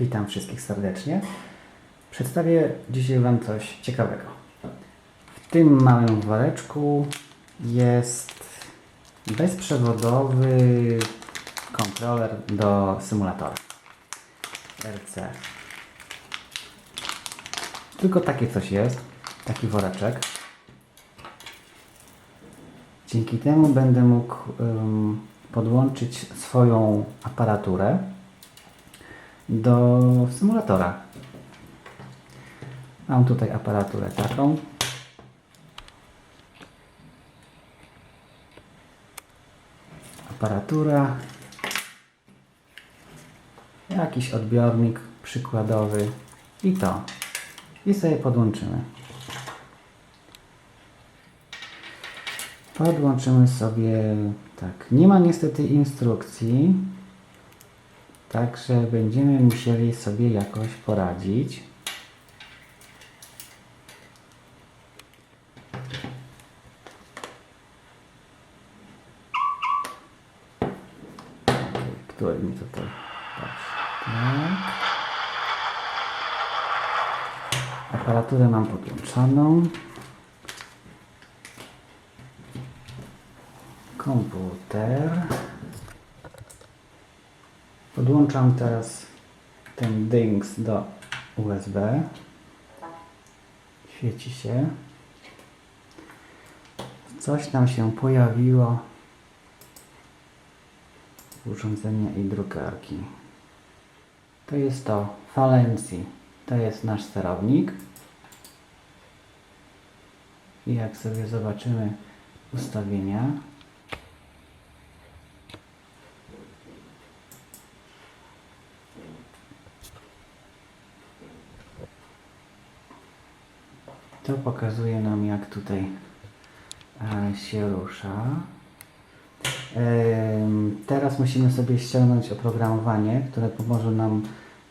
Witam wszystkich serdecznie. Przedstawię dzisiaj Wam coś ciekawego. W tym małym woreczku jest bezprzewodowy kontroler do symulatora RC. Tylko takie coś jest, taki woreczek. Dzięki temu będę mógł ym, podłączyć swoją aparaturę do symulatora. Mam tutaj aparaturę taką. Aparatura. Jakiś odbiornik przykładowy i to. I sobie podłączymy. Podłączymy sobie tak. Nie ma niestety instrukcji. Także będziemy musieli sobie jakoś poradzić. Który mi tutaj. Tak. Aparaturę mam podłączoną. Komputer. Podłączam teraz ten dings do USB. Świeci się. Coś nam się pojawiło. Urządzenia i drukarki. To jest to Falencji. To jest nasz sterownik. I jak sobie zobaczymy ustawienia, To pokazuje nam, jak tutaj e, się rusza. Teraz musimy sobie ściągnąć oprogramowanie, które pomoże nam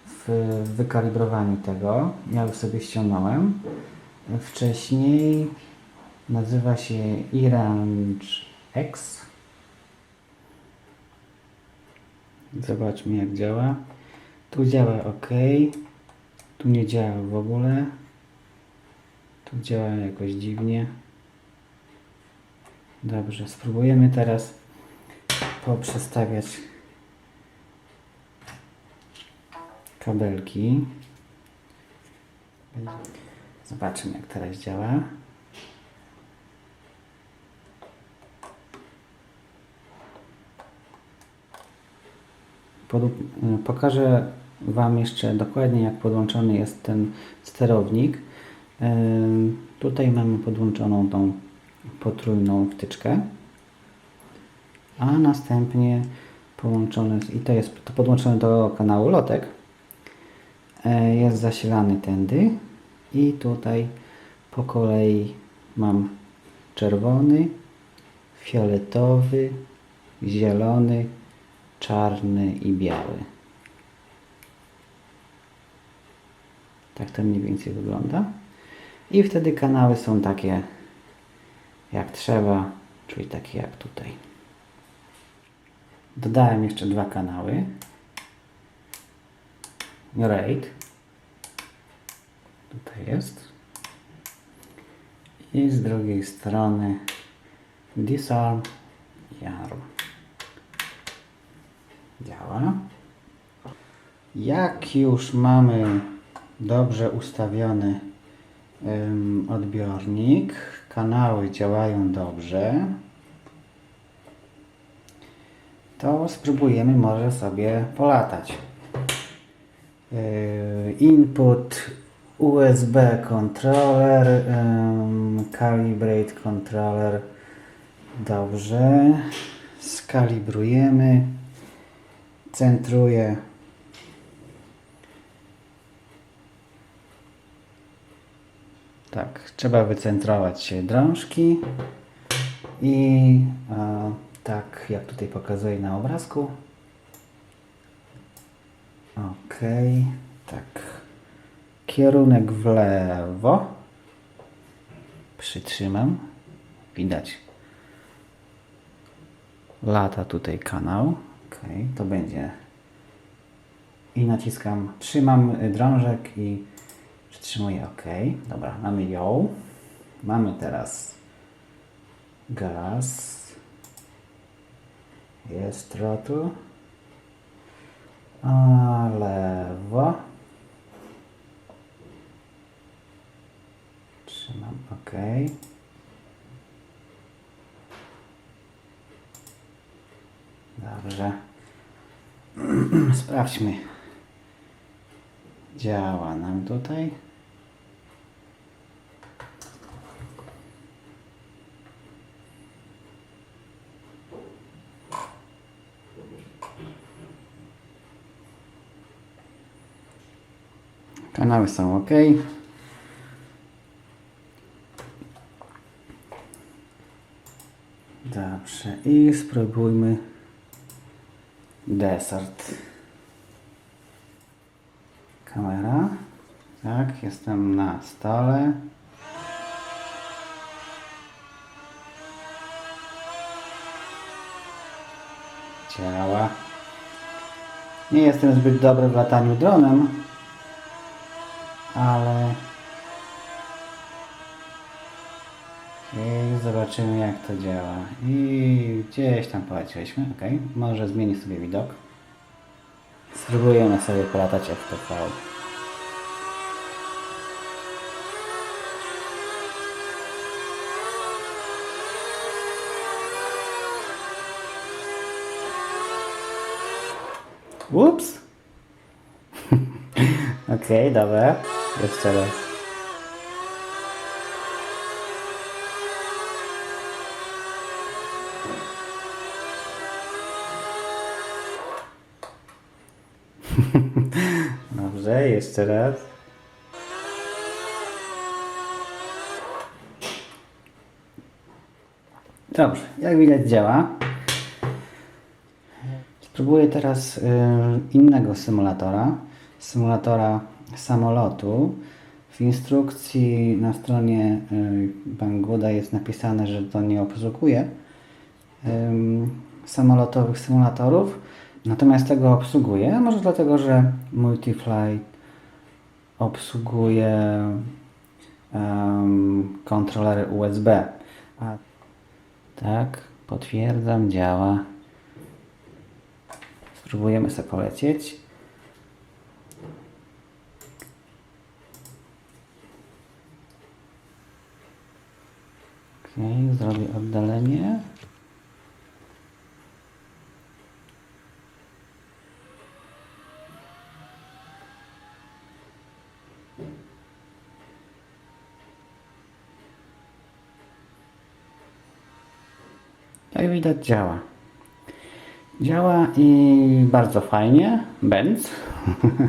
w wykalibrowaniu tego. Ja już sobie ściągnąłem. Wcześniej nazywa się Irange X. Zobaczmy jak działa. Tu działa ok. Tu nie działa w ogóle. Tu działa jakoś dziwnie. Dobrze, spróbujemy teraz poprzestawiać kabelki. Zobaczymy jak teraz działa. Pod, pokażę Wam jeszcze dokładnie jak podłączony jest ten sterownik. Tutaj mamy podłączoną tą potrójną wtyczkę, a następnie połączony, i to jest to podłączone do kanału lotek, E, jest zasilany tędy i tutaj po kolei mam czerwony, fioletowy, zielony, czarny i biały. Tak to mniej więcej wygląda. I wtedy kanały są takie jak trzeba, czyli takie jak tutaj. Dodałem jeszcze dwa kanały. RAID. Tutaj jest. I z drugiej strony Disarm i Arm. Działa. Jak już mamy dobrze ustawiony odbiornik, kanały działają dobrze, to spróbujemy może sobie polatać. Input USB controller, calibrate controller. Dobrze. Skalibrujemy. Centruję. Tak, trzeba wycentrować drążki i e, tak jak tutaj pokazuję na obrazku. Ok, tak. Kierunek w lewo. Przytrzymam. Widać. Lata tutaj kanał. Ok, to będzie i naciskam, trzymam drążek i przytrzymuję OK. Dobra, mamy ją. Mamy teraz gaz. Jest trotu. A lewo. Trzymam OK. Dobrze. Sprawdźmy. Działa nam tutaj. Kanały są ok. Dobrze, i spróbujmy desert. Kamera. Tak, jestem na stole. Działa. Nie jestem zbyt dobry w lataniu dronem, ale zobaczymy jak to działa. I gdzieś tam polecieliśmy, ok. Może zmienię sobie widok. Spróbujemy sobie polatać FPV. Ups! Okej, dobra. Jeszcze raz. Dobrze, jeszcze raz. Dobrze, jak widać działa. Spróbuję teraz y, innego symulatora, symulatora samolotu. W instrukcji na stronie y, Banggoda jest napisane, że to nie obsługuje samolotowych symulatorów, natomiast tego obsługuje. Może dlatego, że Multifly obsługuje um, kontrolery USB. A, tak, potwierdzam, działa. Spróbujemy sobie polecieć. Zrobię oddalenie. Jak widać działa. Działa i bardzo fajnie. Benz.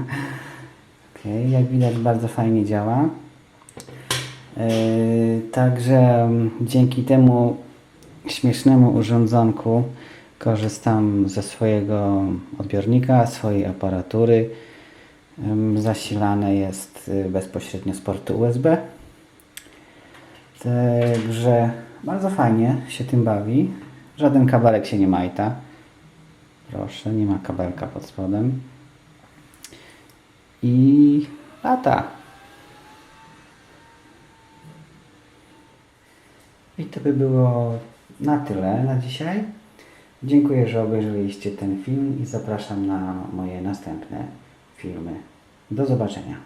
ok, jak widać bardzo fajnie działa. Yy, także dzięki temu śmiesznemu urządzonku korzystam ze swojego odbiornika, swojej aparatury. Zasilane jest y, bezpośrednio z portu USB. Także bardzo fajnie się tym bawi. Żaden kabelek się nie majta. Proszę, nie ma kabelka pod spodem. I lata. I to by było na tyle na dzisiaj. Dziękuję, że obejrzeliście ten film i zapraszam na moje następne filmy. Do zobaczenia.